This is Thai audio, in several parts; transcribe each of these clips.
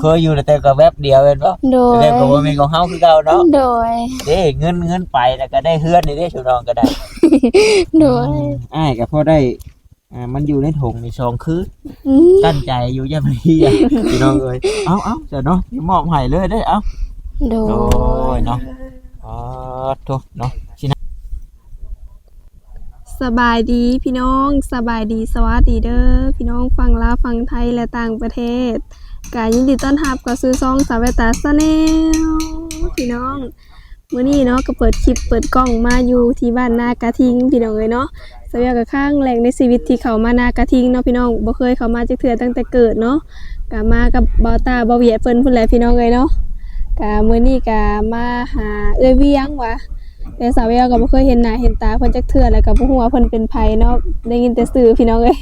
เคยอยู่แต่ก็แวบเดียวเองเนาะโดย แต่ก็บ่แม่นของเฮาคือเก่าเนาะโดย เด้เงินเงินไปแล้วก็ได้เฮือนนี่เด้ชุน้องก็ได้โดยอ้ายก็พอได้อ่ามันอยู่ในถุงนี่สองคืนอืมตั้งใจอยู่ยามนี้อะพี่น้องเอ้ยเอาเอาเจ้าเนาะมอบให้เลยเด้อเอาโดโอ้ยยเนาะอ๋อโตเนาะสินะสบายดีพี่น้องสบายดีสวัสดีเด้อพี่น้องฟังลาวฟังไทยและต่างประเทศ กายินดีต้อนรับกับซื้อซองสาวเวตาสแนลพี่น้องมื้อนี้เนาะก็เปิดคลิปเปิดกล้องมาอยู่ที่บ้านนากระทิงพี่น้องเอ้ยเนาะสาวเวียกับข้างแหล่งในชีวิตที่เขามานากระทิงเนาะพี่น้องบ่เคยเข้ามาจักเทื่อตั้งแต่เกิดเนาะก็มากับเบาตาบาเวียเพิ่นพุ่นแหละพี่น้องเอ้ยเนาะก็มื้อนี้ก็มาหาเอ้ยเวียงวะแต่สาวเวลก็บ่เคยเห็นหน้าเห็นตาเพิ่นจักเทื่อแล้วก็บ่ฮู้ว่าเพิ่นเป็นไผเนาะได้ยินแต่ชื่อพี่น้องเอ้ย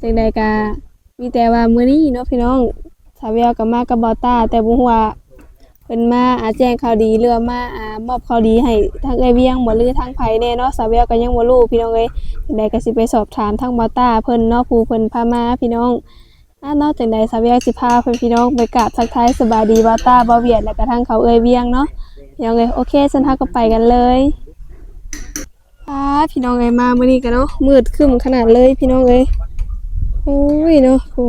จังใดก็ มีแต่ว่ามื้อนี้เนาะพี่น้องสาวเวลก็มากับบ่าวตาแต่บ่ฮู้ว่าเพิ่นมาอาแจ้งข่าวดีหรือมาอามอบข่าวดีให้ทางเอเวียงบ่หรือทางไผแน่เนาะสาวเวลก็ยังบ่รู้พี่น้องเอ้ยจังใดก็สิไปสอบถามทางบ่าวตาเพิ่นเนาะผู้เพิ่นพามาพี่น้องอ่าเนาะจังใดสาวเวลสิพาเพิ่นพี่น้องไปกราบทักทายสบายดีบ่าวตาบ่าเวียดแล้วก็ทางเขาเอ้ยเวียงเนาะพี่น้องเอ้ยโอเคฉันทักก็ไปกันเลยป้าพี่น้องเอ้ยมาเมื่อนี้กันเนาะมืดคึ้มขนาดเลยพี่น้องเอ้ย อ้ยเนาะโอ้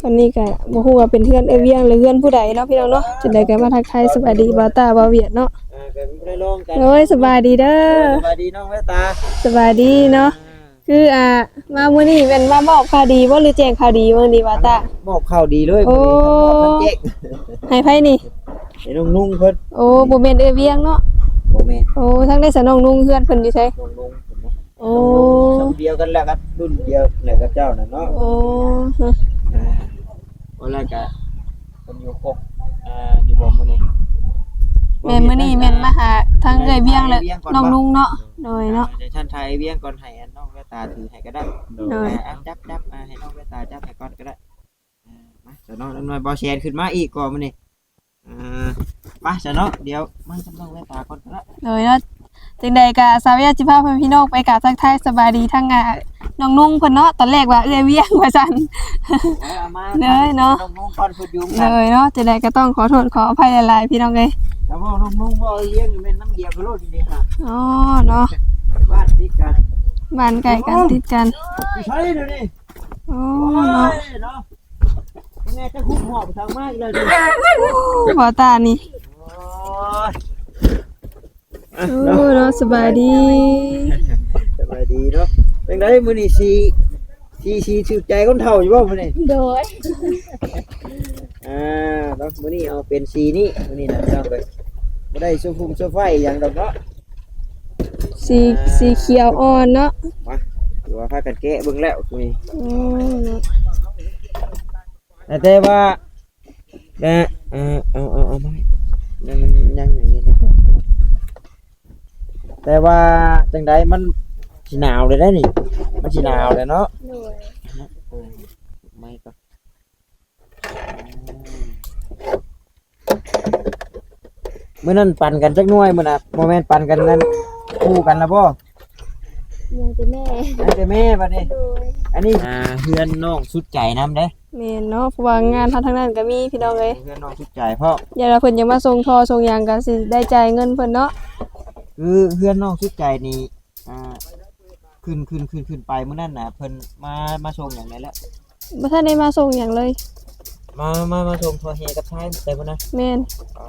ตอนนี้ก็บ่ฮู้ว่าเป็นเพื่อนเอ้ยเวียงหรือเพื่อนผู้ใดเนาะพี่น้องเนาะจุดใดก็มาทักทายสวัสดีบาวตาบาวเวียดเนาะอ่าก็บ่ได้ลงกันโอ้ยสบายดีเด้อสวัสดีน้องแว่นตาสบายดีเนาะคืออ่ามามื้อนี้เป็นมาบอกข่าวดีบ่หรือแจ้งข่าวดีมื้อนี้บาวตาบอกข่าวดีเลยโอ้มื้อนี้ทั้งหมดทั้งเจ๊กให้ไผนี่ไอ้น้องนุ่งเพิ่นโอ้บ่แม่นเอ้ยเวียงเนาะบ่แม่นโอ้ทั้งได้สนองนุ่งเพื่อนเพิ่นอยู่ไสน้องนุ่งเพิ่นเนาะ โอ้สมเดียวกันแหละครับรุ่นเดียวแหละกับเจ้าน่ะเนาะโอ้ฮะอ่าวันแรกก็เพิ่นอยู่คกอ่าอยู่บ่มื้อนี้แม่นมื้อนี้แม่นมาหาทางเอ้ยเวียงและน้องลุงเนาะโดยเนาะอ่ดี๋ยวท่านไทยเวียงก่อนให้อันน้องแว่นตาถือให้ก็ได้โดยอ่าจับจับมาให้น้องแว่นตาจับให้ก่อนก็ได้อ่ามาจะน้องน้อยบ่แชร์ขึ้นมาอีกก่อนมื้อนี้อ่าไปจะเนาะเดี๋ยวมันจะน้องแว่นตาก่อนก็ได้โดยเนาะ จังใดก็สาวอยากสิพาเพิ่นพี่น้องไปกราบทักทายสบายดีทั้งอะน้องนุ่งเพิ่นเนาะตอนแรกว่าเอ้ยเวียงว่าซั่นเอามาเลยเนาะน้องนุ่งก่อนพูดยุ่งเลกันยเนาะจังใดก็ต้องขอโทษขออภัยหลายๆพี่น้องเอ้ยแต่ว่าน้องนุ่งว่าเลี้ยงอยู่เป็นน้ำเดียวกับโลดนี่ฮะอ๋อเนาะบ้านติดกันบ้านใกล้กันติดกันใช่เดี๋ยวนี้โอ้โอ้เนาะยเนาะยังไงจะคุ้มหอบทางมากเลยดิบ่ตานี่โอ้ย โอ้เนาะสบายดีสบายดีเนาะเป็นไงมื้อนี้สีสีสีชื่อใจคนเฒ่าอยู่บ่มื้อนี้โดยอ่าเนาะมื้อนี้เอาเป็นสีนี้มื้อนี้นะพี่น้องเอ้ยบ่ได้โซฟุงโซไฟหยังดอกเนาะสีสีเขียวอ่อนเนาะมาเดี๋ยวว่าพากันแกะเบิ่งแล้วมื้อนี้โอ้เนาะแต่แต่ว่าแต่เออเอาเอาเอาไม่ยังยังอย่างนี้นะ แต่ว่าจังใดมันสิหนาวเลยได้นี่ มันสิหนาวเลยเนาะโดยเออไม่ก็เมื่อนั้นปั่นกันจักหน่วยมื้อน่ะโมเมนต์ปั่นกันนั้นคู่กันแล้วบ่ยังจะแม่อันแต่แม่บัดนี้ โดยอันนี้อ่าเฮือนน้องสุดใจนํเด้แม่นเนาะเพราะว่างานทางทางนั้นก็มีพี่น้องเอ้ยเฮือนน้องสุดใจเพราะอย่าเราเพิ่นยังมาส่งทอส่งหยางกันสิได้จ่ายเงินเพิ่นเนาะ คือเพื่อนน้องชุดใจนี่อ่าขึ้นขึ้นขึ้นขึ้นไปเมื่อนั้นน่ะเพิ่นมามาชมอย่างไรแล้วบ่ทันได้มาส่งหยังเลย มามามาชมทัวร์เฮกับท้ายแต่พุ่นนะแม่นอ๋อ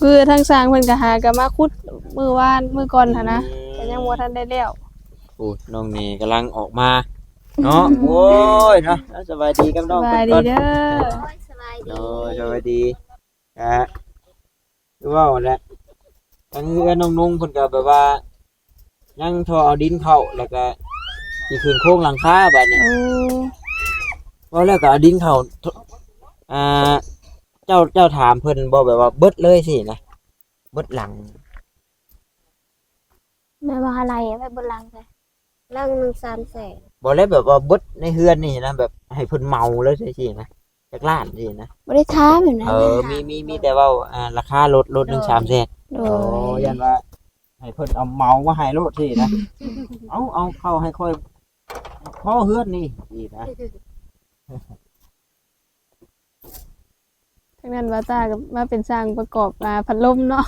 คือทางสร้างเพิ่นก็หาก็มาขุดมื้อวานมื้อก่อนหั่นนะก็ยังบ่ทันได้แล้ว โอ้น้องนี่กำลังออกมาเนาะโอ้ยเนาะสบายดีกับสน้องบายดีเด้อ โอ้ยสบายดี โอ้ยสบายดีอะคือว่าแหละ ทางเพื่อนน้องนุ่งเพิ่นก็แบบว่ายังทอเอาดินเข้าแล้วก็สิขึ้นโครงหลังคาบัดนี้โอ้ว่าแล้วก็เอาดินเขาทอ่า เจ้าเจ้าถามเพิ่นบอกแบบว่าเบิดเลยสินะเบิดหลังแม่ว่าอะไรอะแม่บนลังเลยลังหนึ่งสามแสนบอกแล้วแบบว่าเบิดในเฮือนนี่นะแบบให้เพิ่นเมาเลยสินะจากล้านสินะ บริท้ามแบบนั้นเออมี มี มีแต่ว่าอ่า ราคารถรถหนึ่งสามแสน โดโอ้ยยันว่า ให้เพิ่นเอาเมามาให้รถสินะ เอาเอาเข้าให้ค่อยพ่อเฮือนนี่สินะทั้งนั้นว่าตากับมาเป็นสร้างประกอบอ่าพัดลมเนาะ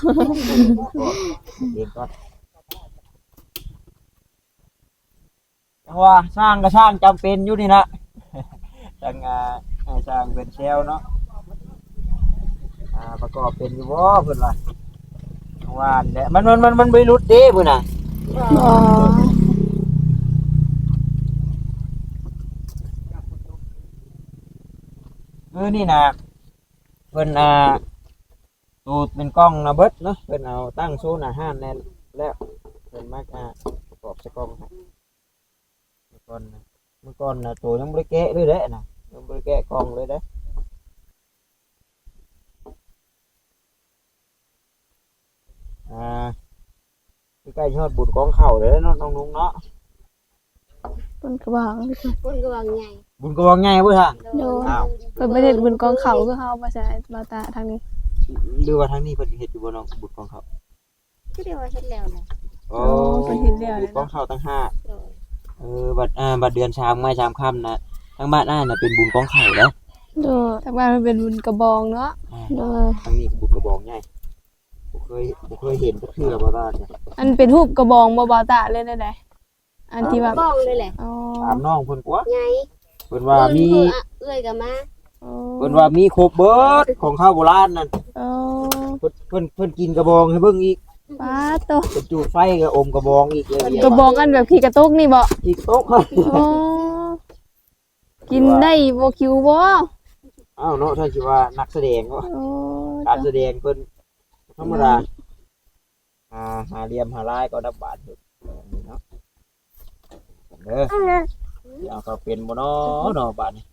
เองก่อนจังว่าสร้างก็สร้างจำเป็นอยู่นี่นะจังอ่าให้สร้างเป็นเชลเนาะอ่าประกอบเป็นอยู่บ่เพิ่นว่า ว่านี่แหละมันมันมันมันบ่รุดเด้เพิ่นน่ะอ๋อคือนี่นะเพิ่นอ่าตูดเป็นกล้องนะเบิดเนาะเพิ่นเอาตั้งโซนอาหารแน่แล้วเพิ่นมาอ่าประกอบใส่กล้องให้เมื่อก่อนนะเมื่อก่อนนะตัวยังบ่ได้แกะเลยเด้นะยังบ่ได้แกะกล้องเลยเด้ อ่าใกล้ๆยอดบุญกองเข่าเลยเนาะน้องนุ้งเนาะเพิ่นก็บอกคนก็วางใหญ่บุญกองใหญ่เว้ยฮะ โดนอ้าวเพิ่นบ่ได้บุญกองเขาคือเฮาบ่ใช่บ่ตาทางนี้หรือว่าทางนี้เพิ่นเฮ็ดอยู่บ่น้องบุญกองเขาก็เรียกว่าเฮ็ดแล้วนะโอ้เพิ่นเฮ็ดแล้วบุญกองเขาตั้งห้าโดนเออบัดอ่าบัดเดือนชามไม่ชามค่ำนะทั้งบ้านอ้ายน่ะเป็นบุญกองไข่แล้วโดนทางบ้านมันเป็นบุญกระบองเนาะโดนทั้งนี้บุญกระบองใหญ่บ่เค ยบ่เคยเห็นก็คือบ่ได้เนี่ยอันเป็นรูปกระบองบ่บ่ตาเลยได้ๆอันที่ว่าบ้องเลยแหละอ๋อถามน้องเพิ่นกว่าใหญ่เพิ่นว่ามีเอิ้นเพิ่นอะเอ้ยก็มาอ๋อเพิ่นว่ามีครบเบิดของข้าวโบราณนั่นอ๋อเพิ่นเพิ่นเพิ่นกินกระบองให้เบิ่งอีกป้าโตเพิ่นจูดไฟก็อมกระบองอีกเลยกระบองอันแบบขี้กระตุกนี่บ่อีกโต๊ะอ๋อกินได้บ่คิวบ่อ้าวเนาะท่านสิว่านักแสดงก็โอ้การแสดงเพิ่น ธรรมดาหาหาเหลี่ยมหาลายก็ดับบาดเถอะเนาะเด้อเอาก็เป็นบ่เนาะเนาะบาดนี้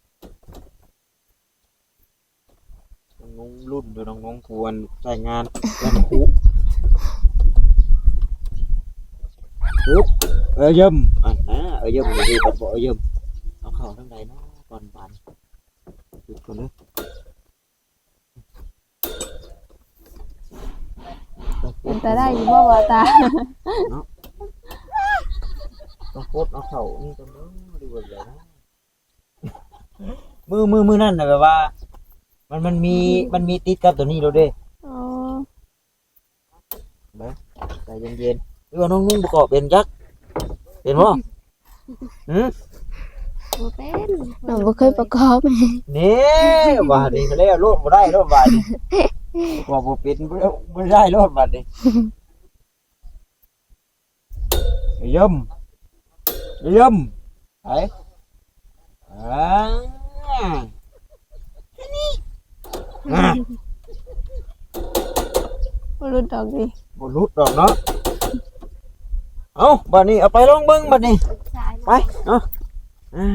น้องรุ่นอยู่น้องๆควรใช้งานแล้วมันคุปึ๊บเออเยิ่มอะนะเออเยิ่มดีปัดบ่เออเยิ่มเอาเข้าทางใดเนาะก่อนบานจุดก่อนเด้อ เป็นตาได้อยู่บ่บ่ตาต้องโคตรเอาเข้านี่กันเนาะดูแบบไหนนะมือมือมือนั่นน่ะแบบว่า มันมันมีมันมีติดกับตัวนี้แล้วเด้อ๋อใจเย็นๆหรือว่าน้องนุ่งประกอบเป็นยักษ์เป็นบ่หืมบ่เป็นหนูบ่เคยประกอบนี่บาดนี้ก็แล้วโลดบ่ได้โลดบาด นี้ประกอบบ่เป็นบ่ได้บ่ได้โลดบาดนี้ ย่มย่มไอ้อ่าอ่าบ่รู้ดอกดิบ่หลุดดอกเนาะเอาบัดนี้เอาไปลองเบิ่งบัดนี้สายไปเนาะอ่า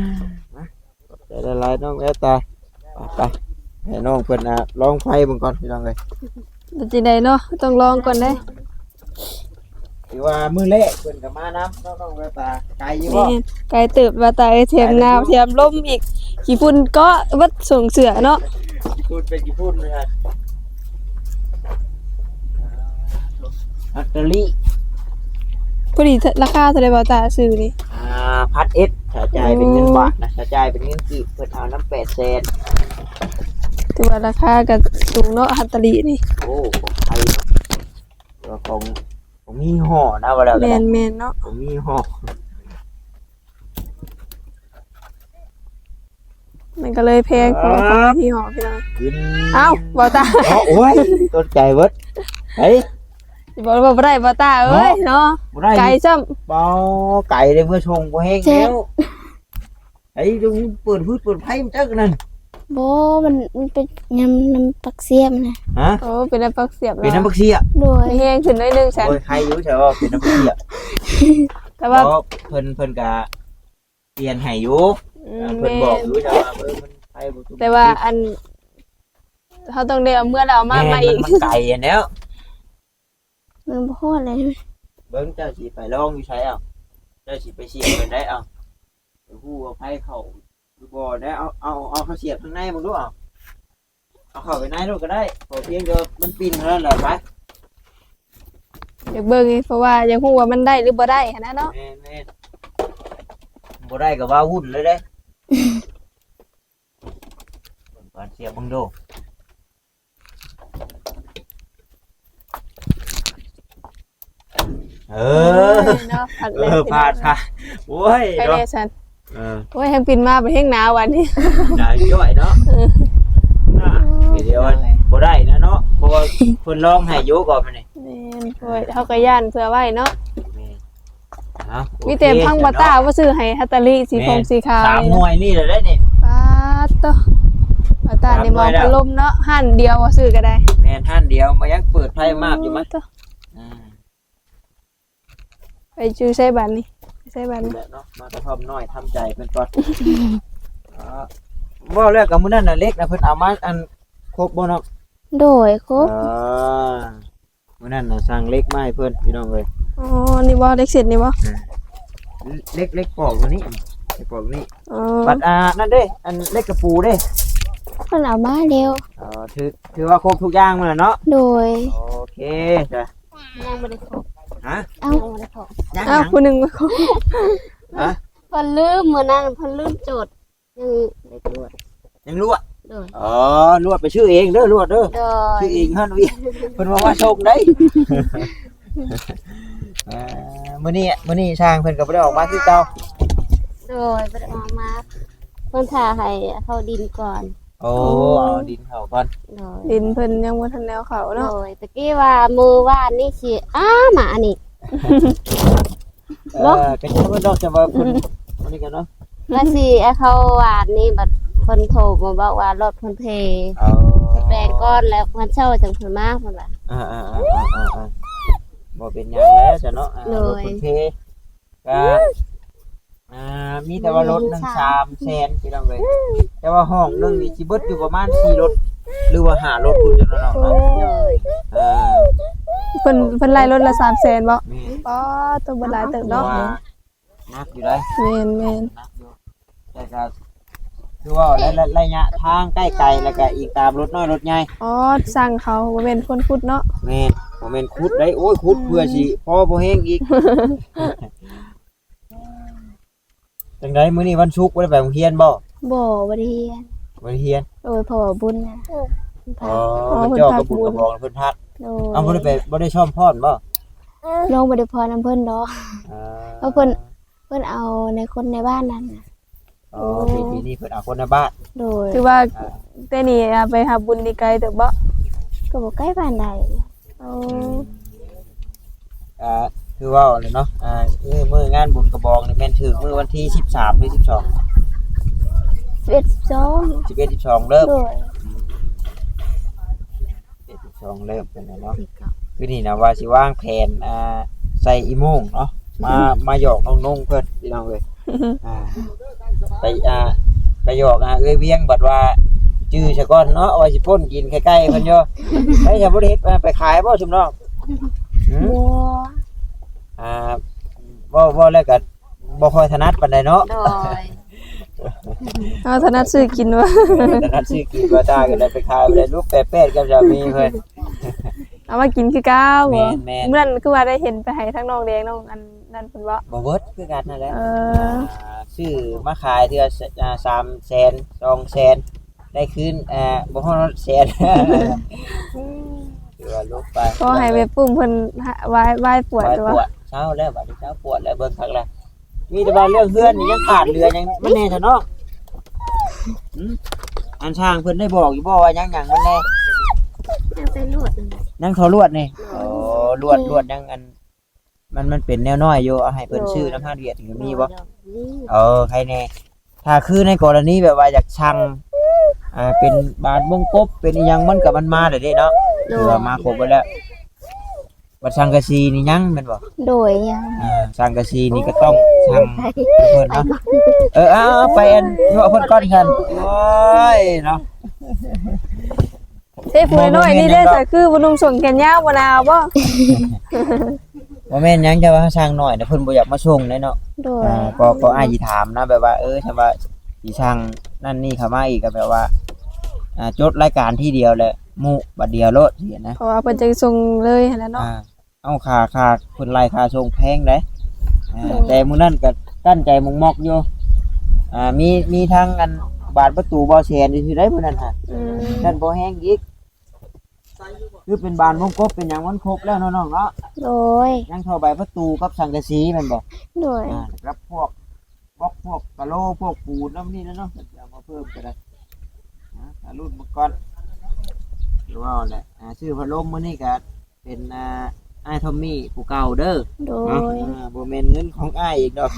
มาขอบใจหลายๆน้องแอตตาไปไป ให้น้องเพิ่นอะลองไฟเบิ่งก่อนพี่น้องเอ้ยเป็นจังไดเนาะต้องลองก่อนเด้ถือว่ามื้อแรกเพิ่นก็มานํน้องน้องแอตตาไกลอยู่บ่ นี่ไกลเติบว่าตาเทียมงามเทียมลมอีกขี้ฝุ่นก็วัดส่งเสือเนาะพูดเป็นกี่พูดเลยฮะฮัตเตอรี่พอดีราคาเท่าใดบ่ตาซื้อนี่ อ่าพัดเอสถ้าจ่ายเป็นเงินบาทนะถ้าจ่ายเป็นเงินกีบเพิ่นเอาน้ำ8แสนถื อว่าราคาก็สูงเนาะฮัตตาลีนี่โอ้ของไทยเนาะแล้วของของมีห่อนะว่าแล้วแมกันนแมนเนาะของมีห่อมันก็เลยแพงกว่าของที่หอพี่น้องกินเอ้าบ่ตาอ๋อโอ้ยต้นใจเบิดเฮ้ยสิบอกว่าบ่ได้บ่ตาเอ้ยเนาะบ่ได้ไก่ซ้ำเบาไก่เลยเมื่อชงบ่แห้งแล้วไอ้ตรงเปิดพืชเปิดไผ่มันจักนั่น โบมันมันเป็นยำน้ำปักเสียมนะฮะโอ้เป็นน้ำปักเสียบเป็นน้ำเนาะบักเสียโดยไม่แห้งขึ้นหน้อยหนึงฉันโอ้ยใครอยู่ใช่ว่าเป็นน้ำบักเสียแต่เพว่าราะเพิ่นเพิ่นก็เปลี่ยนให้อยู่อืมเพิ่นแม่บอกนอยู่ใช่ว่าเออมันไผ่บ่ถูกแต่ว่าอันเขาต้องได้เอาเมื่อเราเอามาแม่มาอีกนมันไก่อันแล้ว มันบ่ฮอดเลยเบิ่งเจ้าสิไปลองอยู่ใช้เอาเจ้าสิไปเสียบเป็นได้เอาไปฮู้ว่าไผ่เข้าหรือ บ่อได้เอาเอาเอาเขาเสียบข้างในมึงรู้เปล่าเอาเข้าไปในรูก็ได้พอเพียงเดียวมันปีนเท่านั้นแหละไปอยากเบิ่งอีกเพราะว่าอยากฮู้ว่ามันได้หรือบ่ได้ขนาดเนาะแม่นบ่ได้ก็ว่าวุ่นเลยเด้เก่อนเสียบมึงดูเออ เนาผักเออพลาดพลาดโอ้ยไปเลยฉัน เออโอ้ยแฮงปินมาเป็นแฮงหนาววันนี้ ได้ย่อยเนาะน่ะเดี๋ยวมันบ่ได้นะเนาะเพราะว่าเพิ่นลองให้อยู่ก่อนมันนี่แม่นโอ้ยเฮาก็ย่านเพื่อไว้เนาะ แม่เอาโอเคมีแต่พังบ่ตาว่าซื้อให้ฮัตตาลีสีฟงสีขาวสามนี่หน่นะวยนี่แหละได้นี่ ปาดโตบ่ตานี่มองสามหน่วยแล้ว พัดลมเนาะหั่นเดียวว่าซื้อก็ได้แม่นท่านเดียวมายังเปิดไพ่มากอยู่มั้ยโตอ่าไปจูใช้บัตรนี่ไป ใช้บัตรนี่แบบเนาะมากระท่อมน้อยทำใจเพิ่นก่อนอ่าเว่าแล้วกับมื้อนั้นน่ะเล็กนะเพิ่นเอามาอันครบบ่เนาะโดยครบอ่ามื้อนั้นน่ะสั่งเล็กมาให้เพิ่นพี่น้องเอ้ยอ๋อนี่บ่เล็กเสร็จนี่บ่เล็กเล็กปอกตัวนี้เล็กปอกตัวนี้อ๋อบัดอ่านั่นเด้ อันเล็กกระปูเด้เพิ่นเอามาเร็วเออถือถือว่าครบทุกอย่างมาแล้วเนาะโดยโอเคจ้ะยังบ่ได้ครบ ฮะเอ้ายังบ่ได้ครบยังอ้าวยังผู้หนึงบ่ครบฮะเพิ่นลืมมื้อนั้นเพิ่นลืมโจทย์ยังได้ตรวจยังรู้อะโดยอ๋อรวดไปชื่อเองเด้อรวดเด้อโดชื่อยเองฮั่นเวียเพิ่นว่าว่าโชคได้อ่ามื้อนี้มื้อนี้ช่างเพิ่นก็บ่ได้ออกมาคือเก่าโดยบ่ได้ออกมาเพิ่นท่าให้เข้าดินก่อน โอ้เอาดินเข้าก่อนโดยดินเพิ่นยังบ่ทันแนวเขาโดเนาะยตะกี้ว่ามือว่านนี่สิอ้าหมานี่ เออก็จะเพิ่นดอกจะว่าเพิ่นมื้อนี้กันเนาะแล้วสิไอ้เขาวานนี่บัดเพิ่นโทรมาบอกว่ารถเพิ่นเพเอาแปลงก้อนแล้วเพิ่นเช่าจังเพิ่นมาเพิ่นว่าอ่าอ่าอ่าอ่าอ่าอ่าบ่เป็นหยังแล้วจ้ะเนาะอ่าโดรถยเพิ่นเพก็อ่า มีแต่ว่ารถหนึง3แสนพี่น้องเอ้ยแต่ว่าห้องหนึงนี่สิเบิดอยู่ประมาณ4รถ หรือว่า5รถพุ่นจังเนาะเนาะโดยเออเพิ่นเพิ่นไล่รถละ300,000บ่แม่อ๋อตัวบ่หลายเติบเนาะเนาะนักอยู่ได้แม่นแม่นนักอยู่แต่ก็คือว่าระยะระยะทางใกล้ไกลแล้วก็อีกตามรถน้อยรถใหญ่ อ๋อสั่งเขาบ่แม่นคนขุดเนาะแม่นบ่แม่นขุดได้โอ้ยขุดเพื่อสิพอบ่แห้งอีก จังไดมื้อนี้วันศุกร์บ่ได้ไปโรงเรียนบ่บ่บ่ได้เรียนบ่ได้เรียนโดยเพราะว่าบุญนะอ๋อมันเจ้ากับบุญกับบอกเพิ่นพักโดเอาบ่ยได้ไปบ่ได้ช่อมพรบ่น้องบ่ได้พรนํเพิ่นดอกอ่าเอาเพิ่นเพิ่นเอาในคนในบ้านนั้นน่ะอ๋อปีปีนี้เพิ่นเอาคนในบ้านโดยถือว่าแต่นี่อะไปหาบุญนี่ไกลเติบบ่ก็บ่ใกล้บ้านใดอ๋ออ่า คือว่าเลยเนาะอ่ามื้อมื้องานบุญกระบองนี่แม่นถึกมื้อวันที่13หรือ12 11 12 11 12เริ่มโดย11 12เริ่มเป็นไงเนาะคือนี่นะว่าสิวางแผนอ่าใส่อีโมงเนาะมามาหยอกน้องนงเพิ่นพี่น้องเอ้ยอ่าไปอ่าไปหยอกอ่าเอ้ยเวียงบัดว่าจื้อซะก่อนเนาะเอาไว้สิป่นกินใกล้ๆเพิ่นโยไอ้ชาวบ่ได้เฮ็ดมาไปขายบ่ซุมน้องหืมบัว อ่าบ่บ่แล้วก็บ่ค่อยถนัดปานใดเนาะโดยเอาถนัดซื้อกินวะถนัดซื้อกินบ่ได้ก็ได้ไปขายบ่ได้ลูกแปดๆกับสามีเพิ่น เอามากินคือก้าวบ่แม่นแม่นเมื่อนั้นคือว่าได้เห็นไปให้ทั้งน้องแดงน้องอันนั่นเพิ่นบ่ บ่เบิดคือกันนั่นแหละเอออ่าซื้อมาขายเทื่ออ่า3แสน2แสนได้คืนอ่าบ่ฮอดแสนคือว่าลูกไป ก็ให้ไปปุ้มเพิ่นหาวายวายปวดไปตัวปวดเช้าแล้วบัดนี้เช้าปวดแล้วเบิ่งคักแล้วมีแต่ว่าเรื่องเฮือนนี่ยังขาดเรือยังมันแน่ซะเนาะหืมอันช่างเพิ่นได้บอกอยู่บ่ว่ายังหยังมันแน่ยังเป็นลวดนั่นน่ะนั่งเขาลวดนี่โอ้ลวดลวดยังอัน มันมันเป็นแนวน้อยอยู่เอาให้เพิ่นชื่อน้ำห้าเวียดถึงมีบ่นี่เออใครแน่ถ้าคือในกรณีแบบว่าอยากชังอ่าเป็นบาดบงกบเป็นอีหยังมันกับมันมาเลยเด้เนาะคือว่ามาครบไปแล้ว บัดสังกะสีนี่ยังแม่นบ่โดยยังอ่าสังกะสีนี่ก็ต้องชังเพิ่นเนาะเออเอาเอาไปอันยั่วเพิ่นก่อนกันโอ้ยเนาะเทฟูน้อยนี่ได้แต่คือบ่นุ่งส่งแขนยาวบ่นาวบ่บ่แม่นหยังจะว่าช่างน้อยนะเพิ่นบ่อยากมาส่งเลยเนาะโดยอ่าก็ก็อ้ายสิถามนะแบบว่าเออถ้าว่าสิช่างนั่นนี่เข้ามาอีกก็แบบว่าอ่าจดรายการที่เดียวแหละหมู่บัดเดียวโลดสินะเพราะว่าเพิ่นจะส่งเลยหั่นแหละเนาะ อ่า เอาค่าค่าเพิ่นไล่ค่าส่งแพงเด้อ่าแต่มื้อนั้นก็ตั้นใจมงมอกอยู่อ่ามีมีทั้งอันบาดประตูบ่แสนอยู่ที่ได้มื้อนั้นฮะอืมนั่นบ่แห้งอีกคือเป็นบานวงกบเป็นหยังมันครบแล้วเนาะน้องเนาะโดยยังเท่าใบประตูกับสังกะสีแมันบ่ โดยอ่าครับพวกบล็อกพวกกะโหลพวกปูนน้ำนี่นะเนาะเดี๋ยวเอามาเพิ่มก็ได้นะถ้ารุ่นเมื่อก่อนหรือว่าแหละอ่าชื่อพัดลมมื้อนี้ก็เป็นอ่าไอ้ายทอมมี่ผู้เก่าเด้อโดเนาะยอ่าบ่แม่นเงินของอ้ายอีกดอก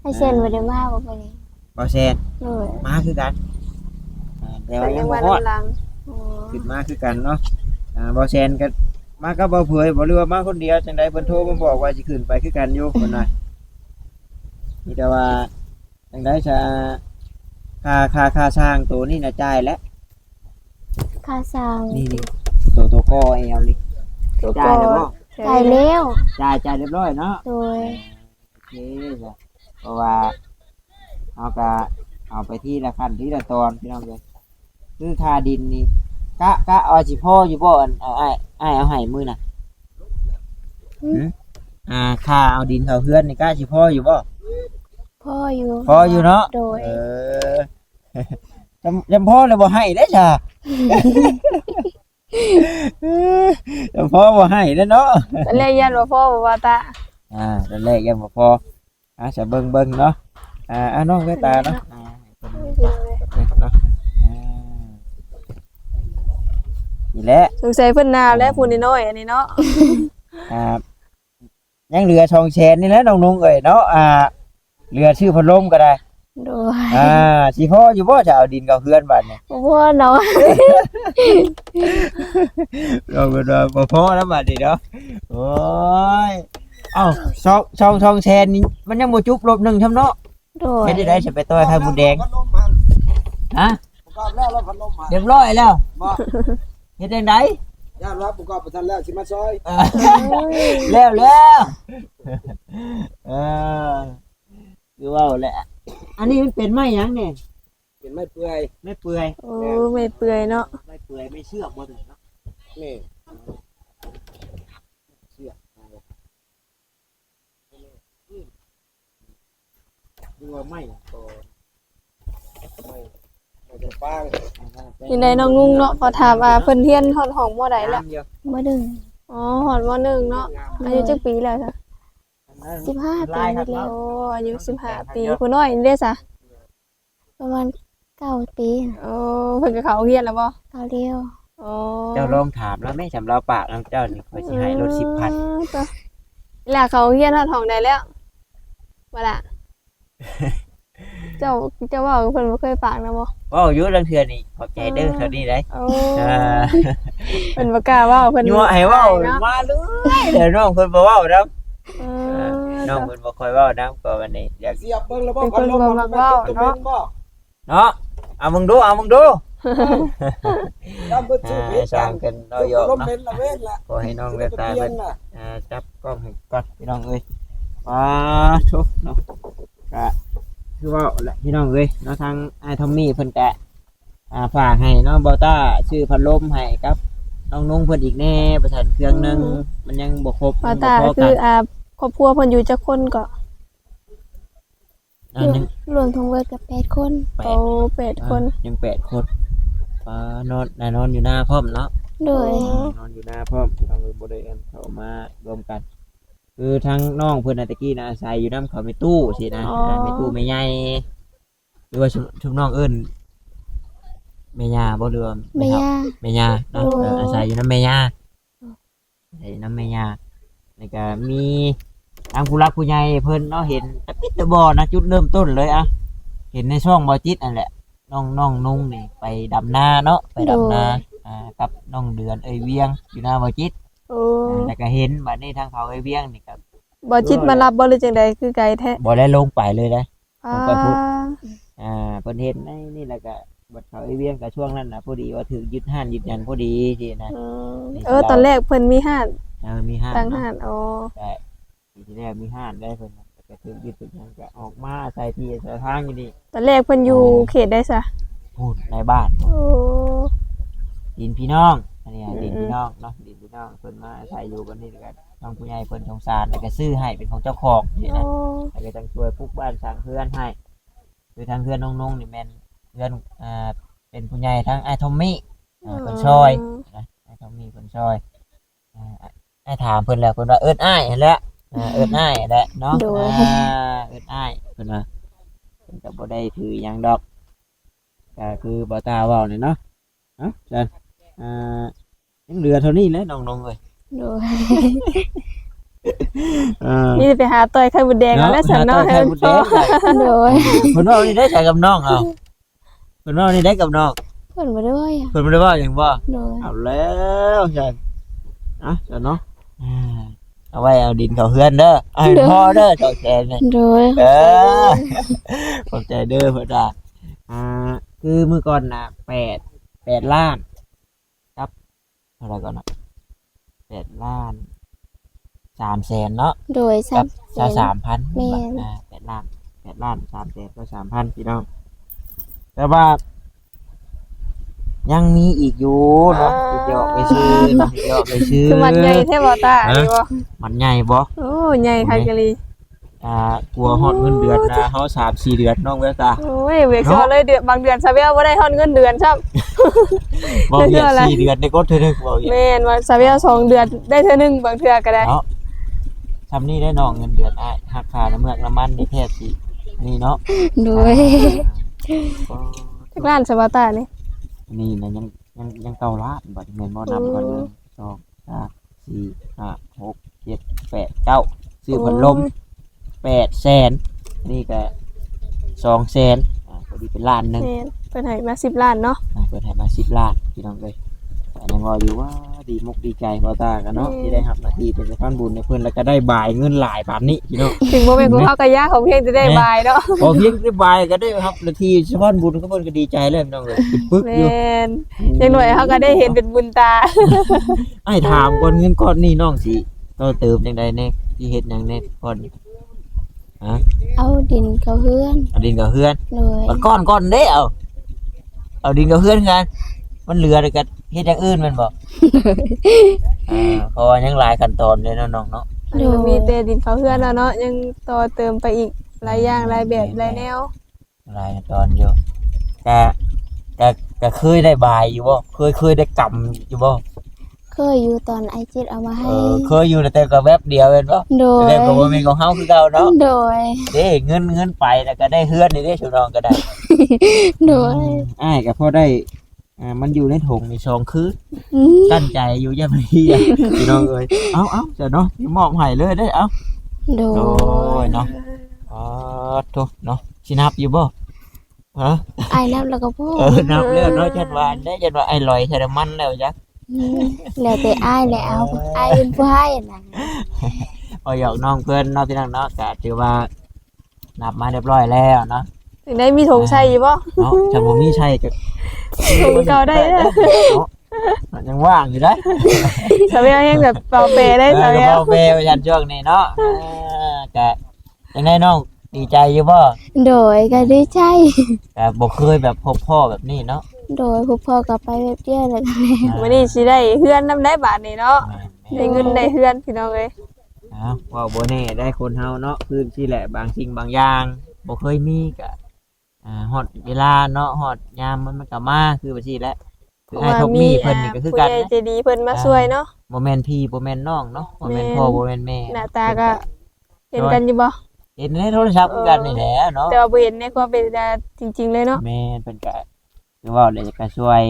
ให้เช่นบ่ได้มาบ่ไปนี่บ่แซนโดยมาคือกันอ่าแต่ว่าแต่ยัยังงบ่ว่าฮอดน้ำลังอ๋อขึ้นมาคือกันเนาะ อ่าบ่แซนก็มากับบ่เผยบ่เรือว่ามาคนเดียวจังไดเพิ่นโทรมาบอกว่าสิขึ้นไปคือกันอยู่เพิ่นน่ะมีแต่ว่าจังไดจะค่าค่าค่าสร้างตัวนี่น่ะจ่ายแล้วค่าสร้างนี่นี่ตัวตัวกอเอลนี่ ตัวจ่ายแล้วบ่ได้แล้วจ่ายจ่ายเรียบร้อยเนาะ โดยโอเคจ้ะเพราะว่าเอาก็เอาไปที่ละขั้นที่ละตอนพี่น้องเลยคือค่าดินนี่กะกะเอาสิพ่ออยู่บ่อันเอาไอ้ไอ้ายเอาให้มือน่ะหืมอ่าค่าเอาดินเขาเฮือนนี่กะสิพ่ออยู่บ่พ่ออยู่พ่ออยู่เนาะโดยเออจำจำพ่อเลยบ่ให้ได้อจ้ะจำ พ่อบ่ให้ได้อเนาะตอนแรกยันว่าพ่อบอกว่าตาอ่าตอนแรกยังบ่พออ่าจะเบิ่งเบิ่งเนาะอ่าอ่าน้องแว่ตาเนาะอ่าเนาะนี่แหละสงสัยเพิ่นนาวและพูนน้อยๆอันนี้เนาะอ่ายังเหลือช่องแชนนี่แหละน้องนงเอ้ยเนาะอ่าเหลือชื่อพัดลมก็ได้ โดยอ่าสิพ่ออยู่บ่จะเอาดินกับเพื่อนบัดนี้บ่พ่อเนาะเราก็ว่าบ่พอแล้วบัดนี้เนาะโอ้ยเอ้าช่องช่องช่องแชนนี่มันยังบ่จุบลบหนึ่งช่ำเนาะโดยเฮ็ดได้ได้สิไปต่อยไข่มดแดงพัดลมมันฮะประกอบแล้วแล้วพัดลมมันเรียบร้อยแล้วบ่เฮ็ดจังไดย่านรับประกอบประทันแล้วสิมาซอยเออแล้วแล้วเออคือว่าแหละ อันนี้มันเป็นไม้หยังเนี่ยเป็นไม้เปื่อยไม่เปื่อยโอ้ไม่เปื่อยเนาะไม่เปื่อยไม่เชื่อกบ่ถึงเนาะนี่ดูว่าไม้หยังก็ไม่ไม่จะฟางยังไดน้องงุ้งเนาะขอถามว่าเพิ่นเทียนฮอดห้องบ่ได้ละเดียวบ่ดึงอ๋อฮอดมหนึ่งเนาะอายุจักปีแล้วจ้ะ 15ปีลายคนี่รับแล้วโอ้อายุ15ปีผู้น้อยนี่เด้ซะประมาณ9ปีโอ้เพิ่นก็เข้าเรียนแล้วบ่เก้าเดียวโอ้เจ้าลองถามแล้วแม่จำเราปากน้ำเจ้านี่คอยสิให้รถสิบพันอืมจ้ะเวลาเขาเรียนฮอดห้องได้แล้วบ่ล่ะ เจ้าเจ้าเว่ากับเพิ่นบ่เคยฝากนะบ่ว่าอยู่เรื่องเทื่อนี่ขอบใจเด้อเท่านี้ได้โอ้อ่าเพิ่นบ่กล้าเว้าเพิ่น ยัวให้เว้าเนาะมาเลยเดี๋ยวน้องเพิ่นบ่เว้านํ เอน้องอเพิ่นบ่ค่อยเว้านํก็วันนี้อยากเสียบเบิ่งแล้วบ่เป็นพัดลมคนบ่มักเว้าเนาะบ่เนาะเอามึงดูเอามึงดูยามเบิ่งอ่าชื่อเพให้ชรสร้างกันเราหยอกลมเนาะเป็นละเว้นละขอให้น้องเวตาเปลี่เพิ่ยนนน่ะอ่าจับกล้องให้ก่อนพี่น้องเอ้ยว้าทุเนาะก็คือว่าแหละพี่น้องเอ้ยเนาะทางไอ้ทอมมี่เพิ่นกะอ่าฝากให้น้องเบาต้าชื่อพัดลมให้ครับน้องนุ่งเพิ่นอีกแน่ประสานเครื่องหนึงมันยังบ่ครบว่ามันบ่ตาพก็อคืกัอนอ่า ครอบครัวเพิ่นอยู่จักคนก็อันยังรวมทั้งเบิดกับ8คนแปโอ้ดแปดคน อ่ายังแปดคนฟ้านอนน่ะนอนอยู่หน้าพร้อมเนาะโดยนอนอยู่หน้าพร้อมเราเลยบริเวณเขามารวมกัน คือทั้งน้องเพื่อนนาตะกี้นะอาศัยอยู่น้ำเขาไม่ตู้สินะอ๋อไม่ตู้ไม่ใหญ่หรือว่าชุชุมน้องเอิ้นเมียาบ่เรือแม่ย่า เมียาเนาะโอ้ เอออาศัยอยู่น้ำเมียาอาศัยอยู่น้ำเมียาแล้วก็มี ทางผู้รักผู้ใหญ่เพิ่นเนาะเห็นตะปิดตะบอนะจุดเริ่มต้นเลยอะเห็นในช่องบอจิตอันแหละน้องน้องนุ่งนี่ไปดำนาเนาะไปดำนาอ่ากับน้องเดือนเอยเวียงอยู่หน้าบอจิตโอ้แล้วก็เห็นบัดนี้ทางเขาไอ้เวียงนี่ครับบ่จิตมารับบ่หรือจังใดคือไกลแท้บ่ได้ลงไปเลยนะผมไปพูดอ่าอ่าเพิ่นเห็นในนี่แหละก็บัดเขาไอ้เวียงก็ช่วงนั้นน่ะพอดีว่าถูกยึดห้านยึดยันพอดีที่นะอืมเออ ตอนแรกเพิ่นมีห้านเออมีห้านตั้งเนาะห้านอ๋อ แต่ ทีแรกมีห้านได้เพิ่นน่ะแต่ก็ถูกยึดถูกยันก็ออกมาใส่ที่ใส่ทางอยู่นี่ตอนแรกเพิ่นอยู่เขตได้ซะพูดในบ้านโอ้ดินพี่น้องอันนี้อืมดินพี่น้องเนาะดินพี่น้องเพิ่นมาใส่อยู่กันนี่ก็ทางผู้ใหญ่เพิ่นสงสารแล้วก็ซื้อให้เป็นของเจ้าของนี่โอ้นะ แล้วก็จังช่วยปลูกบ้านสร้างเพื่อนให้คือทางเพื่อนน้องๆนี่แม่นเพื่อนอ่าเป็นผู้ใหญ่ทั้งไอ้ทอมมี่อ่าเป็นซอยนะไอ้ทอมซอยอ่าให้ถามเพิ่นแล้วเพิ่นว่าเอิ้นอ้ายนั่นแหละ อ่าเอิ้นอ้ายนั่นแหละเนาะโดย อ่าเอิ้นอ้ายเพิ่นว่าเพิ่นก็บ่ได้ถือหยังดอกก็คือบ่ตาเว้านี่เนาะเอ้าจันอ่ายังเหลือเท่านี้แหละน้องๆเอ้ยโดยอ่านี่ไปหาต่อยไข่มดแดงเอาแล้วสันเนาะหาต้อยไข่มดแดงจ้ะโดยเพิ่นว่านี่ได้ใช้กับน้องเอาเพิ่นว่านี่ได้กับน้องเพิ่นบ่ด้วยอะเพิ่นบ่ได้ว่าหยังบ่ โดย เอาแล้วจันอะจันเนาะอ่า เอาไว้เอาดินเขาเฮือนเด้อเอาให้พ่อเด้อเจ้าแกนี่โดยเออขอบใจเด้อเพิ่นว่าอ่า คือมื้อก่อนน่ะแปดแปดล้าน ครับเท่าไหร่ก่อนน่ะแปดล้านสามแสนเนาะโดยครัซับบจะสามพันแม่น อ่าแปดล้านแปดล้านสามแสนก็สามพันพี่น้องแต่ว่า ยังมีอีกอยู่เนาะอีกเยอะไปซื้อเนาะอีกเยอะไปซื้อคือมันใหญ่แท้บ่ตานี่บ่มันใหญ่บ่โอ้ใหญ่คักกะลีอ่ากลัวฮอดเงินเดือนนะเฮาสามสี่เดือนน้องเวลตาโอ้ยเวกซอเลยเดือนบางเดือนซาเวลบ่ได้ฮอดเงินเดือนซ้ำบ่เดืเรียอนนอะไรสี่เดือนได้ก็เทื่อนึงบ่เรียนแม่นว่าซาเวลสองเดือนได้เท่านึงบางเทื่อก็ได้เนาะทำนี่ได้น้องเงินเดือนอ้ายหักค่าน้ำเมือกน้ำมันนี่แทบสินี่เนาะโดยอ่าจักล้านซะบ่ตานี่ นี่นะยังยังยังเก้าล้านบัดเงินบ่นับก่อนเลยสองสามสี่ห้าหกเจ็ดแปดเก้าซื้อพัดลมแปดแสนนี่ก็สองแสนอ่าพอดีเป็นล้านหนึ่งแม่นเพิ่นให้มา10ล้านเนาะอ่าเปิดให้มาสิบล้านพี่น้องเลยแต่ยังรออยู่ว่า ดีมุกดีใจพอตากันเนาะที่ได้รับหน้าที่เป็นสะพานบุญในเพื่อนแล้วก็ได้บ่ายเงินหลายบาทนี้พี่น้องถึงบ่แม่นของเฮาก็ยากของเพียงจะได้บายเนาะพอเพียงได้บ่ายก็ได้รับหน้าที่สะพานบุญก็เพิ่นก็ดีใจเลยพี่น้องเลยเป็นปึ๊กแมอยู่นอย่างหน่อยเขาก็ได้เห็นเป็นบุญตาไอ้ถามก่อนเงินก้อนนี้น้องสิต่อเติมจังใดแน่ที่เฮ็ดหยังแน่ก้อนนี้ฮะเอาดินเขาเฮือนเอาดินกับเฮือนโดยมันก้อนก้อนเด้เอาเอาดินกับเฮือนกัน มันเหลือแล้วก็เฮ็ดอย่างอื่นแมันบ่อ่าเพราะว่ายังหลายขั้นตอนเลยเนาะน้องเนาะอันนี้ก็มีแต่ดินเขาเฮือนแล้วเนาะยังต่อเติมไปอีกหลายอย่างหลายแบบหลายแนวหลายขั้นตอนอยู่ก็ก็ก็เคยได้บายอยู่บ่เคยเคยได้กำอยู่บ่เคยอยู่ตอนไอจิตเอามาเอให้ อเคยอยู่แต่ก็แวบเดียวเองบ่โดย แต่ก็บ่แม่นของเฮาคือเก่าเนาะโดย เด้เงินเงินไปแล้วก็ได้เฮือนนี่เด้ชุน้องก็ได้โดย อ้ายก็พอได้ อ่ามันอยู่ในถุงนี่สองคืนอืมตั้นใจอยู่ยามนี้อะพี่น้องเอ้ยเอาเอาเดี๋ยวเนาะมอบให้เลยเด้อเอาโดโอ้ยยเนาะอ๋อโตเนาะสินับอยู่บ่ฮะไอ้นับแล้วก็พูดเออนับแล้วเนาะจันวาอันได้จันว่าไอ้ลอยใส่น้ำมันแล้วจ้ะมแล้วแต่ไอ้ายแล้วเอาไอ้ายเป็นผู้ให้นะพอหยอกน้องเพื่อนเนาะพี่น้องเนาะก็ถือว่านับมาเรียบร้อยแล้วเนาะ ถึงได้มีธงชัยอยู่บ่เนาะถ้าบ่มีใช่ก็ธงเก่าได้เด้อเนาะมันยังว่างอยู่ได้สาวเวลยังแบบเป่าเปได้สาวเอเวอลก็บ่เปยันช่วงนี้เนาะเออก็ยังไงน้องดีใจอยู่บ่โดยก็ดีใจก็บ่เคยแบบพบพ่อแบบนี้เนาะโดยผู้พ่อกลับไปแบบเดียวแล้วก็แล้ววันนี้สิได้เฮือนน้ำได้บาทนี่เนาะแม่นได้เงินได้เฮือนพี่น้องเอ้ยๆเอาว่าบ่แน่ได้คนเฮาเนาะคือสิแหละบางสิ่งบางอย่างบ่เคยมีก็ อ่าฮอดเวลาเนาะฮอดยามมันมันก็มาคือว่าซี่แหละคือไอ้ทบมีเพิ่นนี่ก็คือกันผู้ใหญ่นะใจดีเพิ่นมาช่วยเนาะบ่แม่นพี่บ่แม่นน้องเนาะบ่แม่นแม่นพ่อบ่แม่นแม่หน้าตาก็เห็นกันอยู่บ่เห็นในโทรศัพท์คือกันนี่แหละเนาะแต่ว่าบ่เห็นในความเป็นจริง ๆ เลยเนาะแม่นเพิ่นก็คือว่าเลยก็ช่วย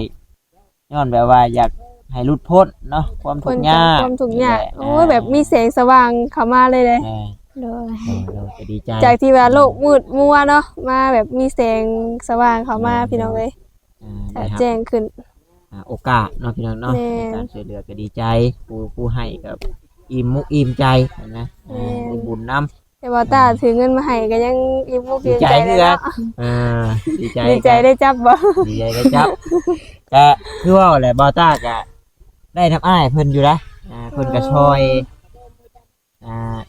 ย้อนแบบว่าอยากให้หลุดพ้นเนาะความทุเพิ่กนข์ก็ยากความทุกข์ยากนี่แหละโอ้ยแบบมีแสงสว่างเข้ามาเลยเลยแม่ โดยโดยโดยก็ดีใจจากที่ว่าโลกมืดมัวเนาะมาแบบมีแสงสว่างเข้ามาพี่น้องเอ้ยอ่าได้รับแจ้งขึ้น อ่าโอกาสเนาะพี่น้องเนาะแม่ในการช่วยเหลือก็ดีใจผู้ผู้ให้กับอิ่มมุกอิ่มใจนะอ่าแม่ ได้บุญนํแต่ว่าตาถือเงินมาให้ก็ยังยิ้มมุกยิ้มใจดีใจเลยคือกันเนาะอ่าดีใจดีใจได้จับบ่ดีใจได้จับก็คือว่าแหละบอต้าก็ได้ทำอ้ายเพิ่นอยู่นะอ่าเพิ่นก็ช่วย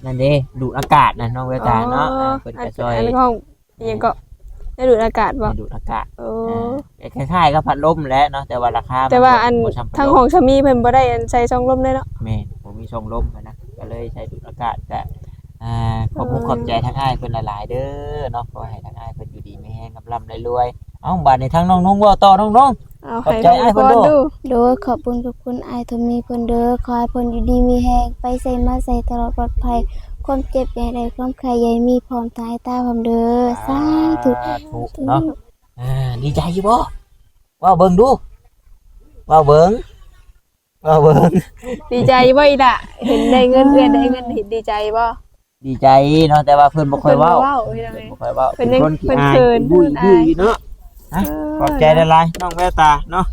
นั่นเด้ดูดอากาศนะน้องเวตาเนาะอ่าเพิ่นก็ช่วยอันนี้ของอิหยังก็ได้ดูดอากาศบ่ดูดอากาศโอ้อ่าคล้ายๆกับพัดลมแหล้วเนาะแต่ว่าราคามัแต่ว่าอัน บ่ซ้ำพัดลมทั้งของชามีเพิ่นบ่ได้อันใส่ช่องลมเลยเนาะ แม่นผมมีช่องลมนะก็เลยใช้ดูดอากาศก็ อ่าขอบคุณขอบใจทั้งอ้ายเพิ่นหลายๆเด้อเนาะขอให้ทั้งอ้ายเพิ่นอยู่ดีมีแรงกำลังรวยๆเอ้าบัดนี้ทั้งน้องนุ่งเว่าต่อน้องนุ่ง เอเอาขอบให้ใจน้องอ้ายพเพิ่นรดูดูโดยขอบคุณขอบคุณอายทมีเพิ่นเด้อขอให้เพิ่นอยู่ดีมีแฮงไปใส่มาใส่ตลอดปลอดภัย ความเจ็บใหญ่ใดความใครใหญ่มีพร้อมตายตาพร้อมเด้อสาธุถูกเนาะอ่าดีใจอยู่บ่ว่าเบิ่งดูว่าเบิ่งว่าเบิ่งดีใจบ่อีล่ะเห็นได้เงินเอื้อนได้เงินเห็นดีใจบ่ ดีใจเนาะแต่ว่าเพิ่นบ่ค่อยเว้าเว้าพี่น้องเอ้ยบ่ค่อยเว้าเพิ่นยังคนขี้เพิ่นอายเขินบุยเพิ่นบุอายยเนาะ ฮะ ขอบใจหลายๆน้องแววตาเนาะ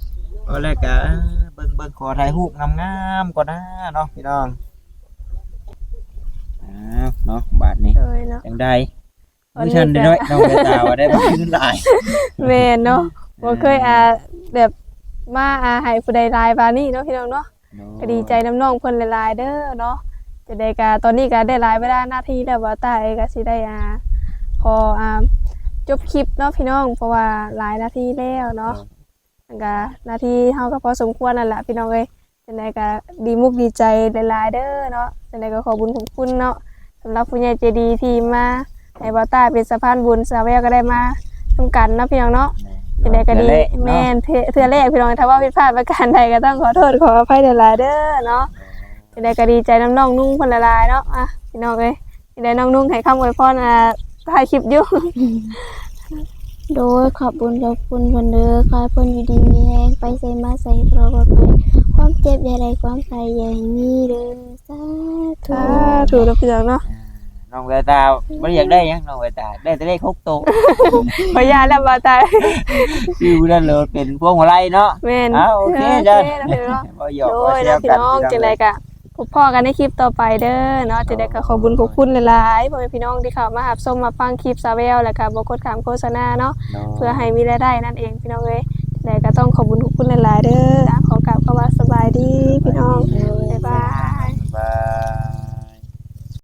ก็แล้วก็เบิ่งเบิ่งขอถ่ายรูปงามๆก่อนนะเนาะพี่น้องอ้าวเนาะบาทนี้เอ้ยเนาะ จังได๋วันมื้นี้อชันได้น้อยน้องแววตาว่าได้บ่ขึ้นหลายแม่นเนาะบ่เคยอ่าแบบมาอ่าให้ผู้ใดหลายบาดนี้เนาะพี่น้องเนาะก็ดีใจน้ำน้องเพิ่นหลายๆเด้อเนาะ จะได้กาตอนนี้ก็ได้หลายเวลาหน้าที่แล้วบ่ตายก็สิได้อ่าพออ่าจบคลิปเนาะพี่น้อง เพราะว่าหลายนาทีแล้วเนาะแล้วก็หน้าที่เฮาก็พอสมควรนั่นแหละพี่น้องเอ้ยจังไดก็ดีมุกดีใจหลายๆเด้อเนาะจังไดก็ขอบุญขอบคุณเนาะสำหรับผู้ใหญ่ใจดีที่มาให้บ่ตายเป็นสะพานบุญสาวแววก็ได้มาทำกันเนาะพี่น้องเนาะเป็นไดก็ดีแม่นเทื่อเทื่อแรกพี่น้องถ้าว่าผิดพลาดประการใดก็ต้องขอโทษขออภัยหลายๆเด้อเนาะ เป็นไดก็ดีใจน้ำน้องนุ่งคนละลายเนาะอะพี่น้องเอ้ยเป็นไดน้องนุ่งให้คำอวยพรอะถ่ายคลิปอยู่ โดยขอบคุณขอบคุณเพิ่นเด้อขอให้เพิ่นอยู่ดีมีแฮงไปใส่มาใส่ตลอดปลอดภัยความเจ็บใหญ่ใดความใครใหญ่มีเด้อสาธุ อ่าถูกแล้วพี่น้องเนาะน้องแววตาบ่ได้อยากได้หยังน้องแววตาได้แต่เลขหกโตว พยานแล้วบ่ตายชื่อนั่นเลยเป็นพวงมาลัยเนาะแม่นอ้าวโอเคจ้ะโอเคนะพี่น้องบ่หยอกโดบ่ยแซนะวพี่กันน้องจังไดก็ พบพ่อกันในคลิปต่อไปเด้อเนาะจะได้ก็ขอบุญขอบคุณหลายๆพ่อแม่พี่น้องที่เข้ามาหับส้มมาฟังคลิปซาเวลแล้ค่ะบ่กดขามโฆษณาเนาะเพื่อให้มีรายได้นั่นเองพี่น้องเอ้ยแต่ก็ต้องขอบุญขอบคุณหลายๆเด้อขอกลับเข้ามาสบายดีพี่น้องบ๊ายบาย